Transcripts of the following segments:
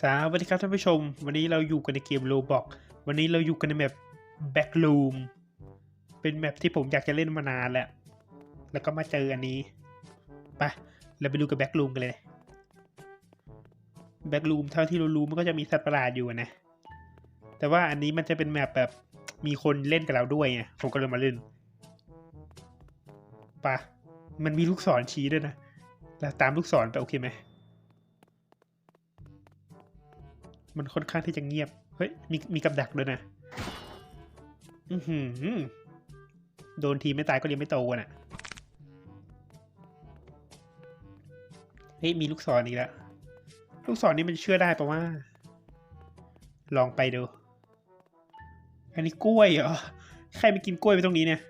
สวัสดีครับท่านผู้ชม วันนี้เราอยู่กันในเกมโ o บอก วันนี้เราอยู่กันในแมป Backroom เป็นแมปที่ผมอยากจะเล่นมานานแล้ว แล้วก็มาเจออันนี้ ไป เราไปดูกับ Backroom กันเลย Backroom เท่าที่เรารู้มันก็จะมีสัตว์ประหลาดอยู่นะ แต่ว่าอันนี้มันจะเป็นแมปแบบมีคนเล่นกับเราด้วยไง ผมก็เลยมาเล่นไปะมันมีลูกศรชี้ด้วยนะแล้วตามลูกศรไปโอเคไหม มันค่อนข้างที่จะเงียบ เฮ้ย มีมีกับดักด้วยนะ อือหือ โดนทีไม่ตายก็เรียนไม่โตน่ะ เฮ้ย มีลูกศรอีกแล้ว ลูกศรนี้มันเชื่อได้ปะว่า ลองไปดู อันนี้กล้วยเหรอ ใครไปกินกล้วยไปตรงนี้เนี่ย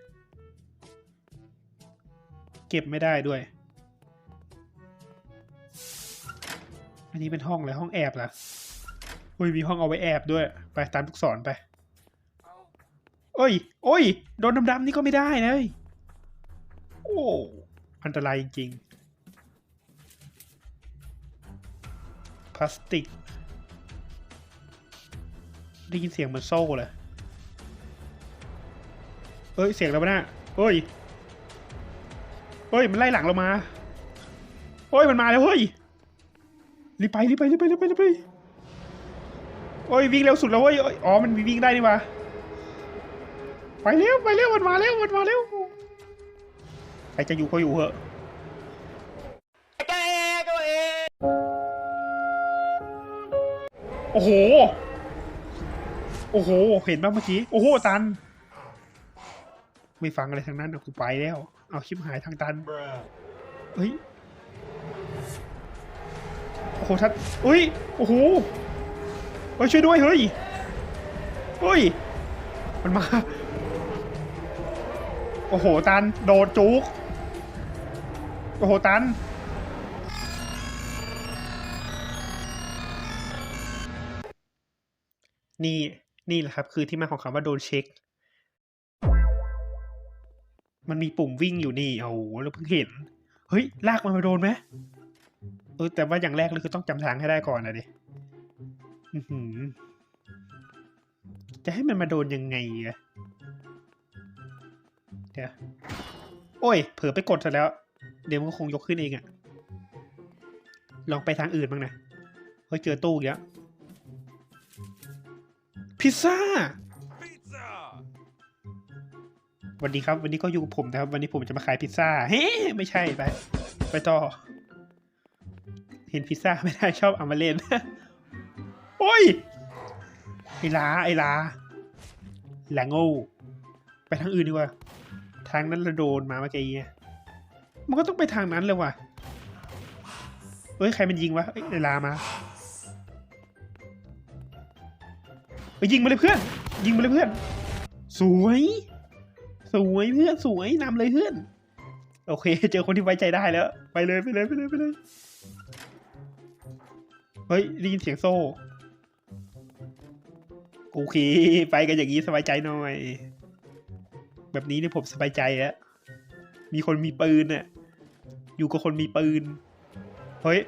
เก็บไม่ได้ด้วย อันนี้เป็นห้องอะไรห้องแอบเหร อุ้ยมีห้องเอาไว้แอบด้วย ไปตามลูกศรไป โอ้ย โอ้ย โดนดำๆนี่ก็ไม่ได้นะเว้ยโอ้ อันตรายจริงๆ พลาสติก ได้ยินเสียงเหมือนโซ่เลยเอ้ย เสียงแล้วนะเฮ้ยเฮ้ย มันไล่หลังเรามาเฮ้ย มันมาแล้วเฮ้ย รีบไป รีบไป รีบไป รีบไปรีบไป โอ้ยวิ่งเร็วสุดแล้วเว้ยอ๋อมันวิ่งได้นี่วะไปเร็วไปเร็วมันมาเร็วมันมาเร็วใครจะอยู่ก็อยู่เหอะโอ้โห โอ้โห เห็นบ้างเมื่อกี้ โอ้โห ตัน ไม่ฟังอะไรทั้งนั้นเอากูไปแล้ว เอาคลิปหายทางตัน เฮ้ย โอ้โหทัดอุ้ย โอ้โห เฮ้ยช่วยด้วยเฮ้ยเฮ้ยมันมาโอ้โหตันโดดจุกโอ้โหตันนี่นี่แหละครับ คือที่มาของคำว่าโดนเช็ค มันมีปุ่มวิ่งอยู่นี่โอ้โหเราเพิ่งเห็น เฮ้ย ลากมันมาโดนไหมเออแต่ว่าอย่างแรกเลยคือต้องจำทางให้ได้ก่อนนะดิ จะให้มันมาโดนยังไงอะเดี๋ยว โอ้ย เผลอไปกดซะแล้ว เดี๋ยวมันก็คงยกขึ้นเองอะลองไปทางอื่นบ้างนะ เฮ้ย เจอตู้อีกแล้วพิซซ่า Pizza! สวัสดีครับ วันนี้ก็อยู่กับผมนะครับ วันนี้ผมจะมาขายพิซซ่า เฮ้ ไม่ใช่ไป ไปต่อ เห็นพิซซ่าไม่ได้ชอบเอามาเล่น โอ้ย ไอ้ลาไอ้ลาแหลงโง่ไปทางอื่นดีกว่า ทางนั้นเราโดนมาเมื่อกี้มันก็ต้องไปทางนั้นเลยว่ะเฮ้ย ใครมันยิงวะไอ้ลามาไปยิงมาเลยเพื่อน ยิงมาเลยเพื่อน สวย สวยเพื่อนสวยนำเลยเพื่อน โอเค เจอคนที่ไว้ใจได้แล้ว ไปเลยไปเลยไปเลยไปเลย เฮ้ยได้ยินเสียงโซ่ โอเค ไปกันอย่างนี้สบายใจหน่อย แบบนี้เนี่ยผมสบายใจแล้วมีคนมีปืนน่ะอยู่กับคนมีปืน เฮ้ย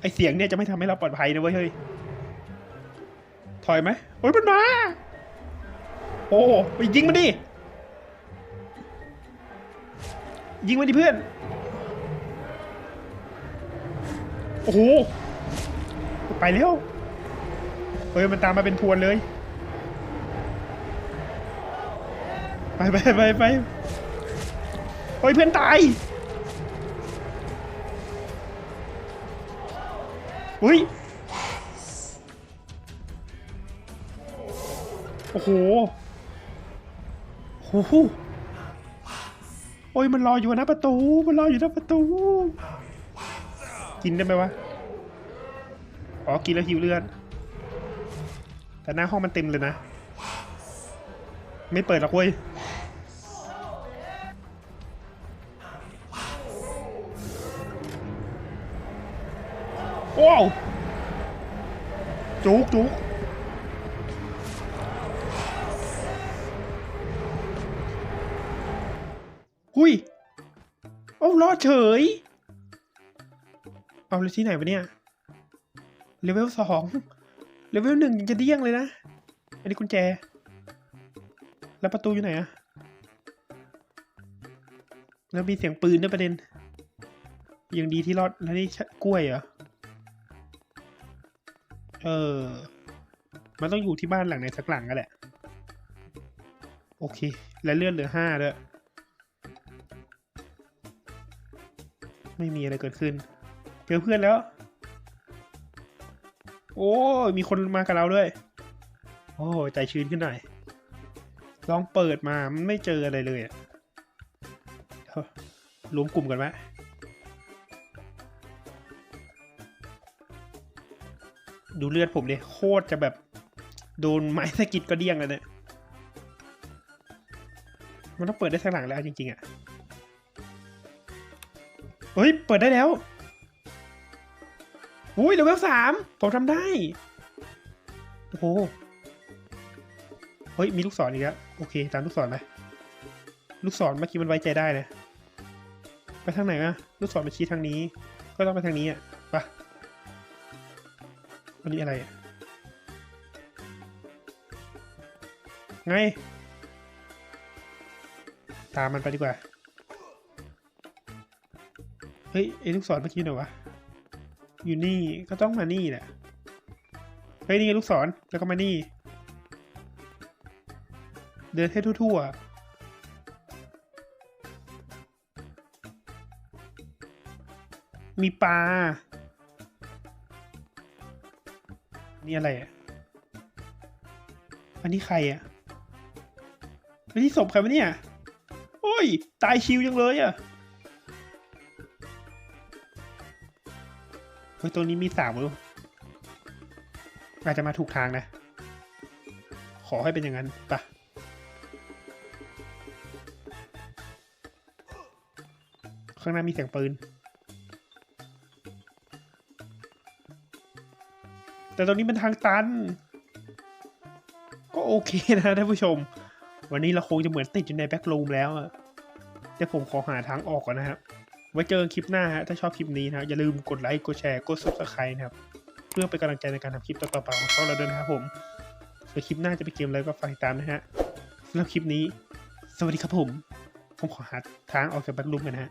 ไอเสียงเนี่ยจะไม่ทำให้เราปลอดภัยนะเว้ยเฮ้ย ถอยไหมเฮ้ยมันมา โอ้ไปยิงมันดิ ยิงมันดิเพื่อน โอ้โห ไปแล้ว เฮ้ย มันตามมาเป็นพวนเลย ไปไปไปไปเฮ้ยเพื่อนตายเฮ้ยโอ้โหโอ้โหโอ้ยมันรออยู่หน้าประตู มันรออยู่หน้าประตู กินได้ไหมวะ อ๋อ กินแล้วหิวเลือด แต่หน้าห้องมันเต็มเลยนะ ไม่เปิดหรอกเว้ย ว้าวจุกจุกหุยโอ้รอดเฉย เอาเลยที่ไหนวะเนี่ยเลเวลสองเลเวลหนึ่งยังจะเดี้ยงเลยนะ อันนี้กุญแจ แล้วประตูอยู่ไหนอะแล้วมีเสียงปืนด้วยประเด็น ยังดีที่รอด แล้วนี่กล้วยเหรอ เออ มันต้องอยู่ที่บ้านหลังไหนสักหลังกันแหละ โอเค และเลื่อนเหลือห้าด้วย ไม่มีอะไรเกิดขึ้น เจอเพื่อนแล้ว โอ้มีคนมากับเราด้วย โอ้ใจชื้นขึ้นหน่อย ลองเปิดมา มันไม่เจออะไรเลยอะรวมกลุ่มกันไหม ดูเลือดผมเลยโคตรจะแบบโดนไม้สะกิดก็เดี้ยงเลยเนี่ยมันต้องเปิดได้สักหลังแล้วจริงๆอะเฮ้ย เปิดได้แล้ว อุ้ยเลเวลสามผมทำได้ โอ้โห เฮ้ย มีลูกศรอีกแล้ว โอเค ตามลูกศรไป ลูกศรเมื่อกี้มันไว้ใจได้เลยไปทางไหนอะลูกศรมันชี้ทางนี้ ก็ต้องไปทางนี้อะไป อันนี้อะไรอะไง ตามมันไปดีกว่า เฮ้ยไอ้ลูกศรเมื่อกี้ไหนวะ อยู่นี่ก็ต้องมานี่แหละเฮ้ยนี่ไงลูกศรแล้วก็มานี่ เดินให้ทั่วๆ มีปลา นี่อะไรอะอันนี้ใครอะอันนี้ศพใครวะเนี่ย โอ้ย ตายชิวยังเลยอะเฮ้ยตัวนี้มีสามรู้อาจจะมาถูกทางนะ ขอให้เป็นอย่างนั้นปะข้างหน้ามีเสียงปืน แต่ตรงนี้เป็นทางตัน ก็โอเคนะท่านผู้ชม วันนี้เราคงจะเหมือนติดอยู่ในแบ็กลูมแล้วอะแต่ผมขอหาทางออกก่อนนะครับ ไว้เจอกันคลิปหน้าฮะ ถ้าชอบคลิปนี้นะครับอย่าลืมกดไลค์ กดแชร์ กด subscribe นะครับ เพื่อเป็นกำลังใจในการทำคลิปต่อๆไปของพวกเราด้วยนะครับผมส่วนคลิปหน้าจะเป็นเกมอะไรก็ฝากติดตามนะฮะสำหรับคลิปนี้ สวัสดีครับผม ผมขอหาทางออกจากแบ็กลูมกันนะฮะ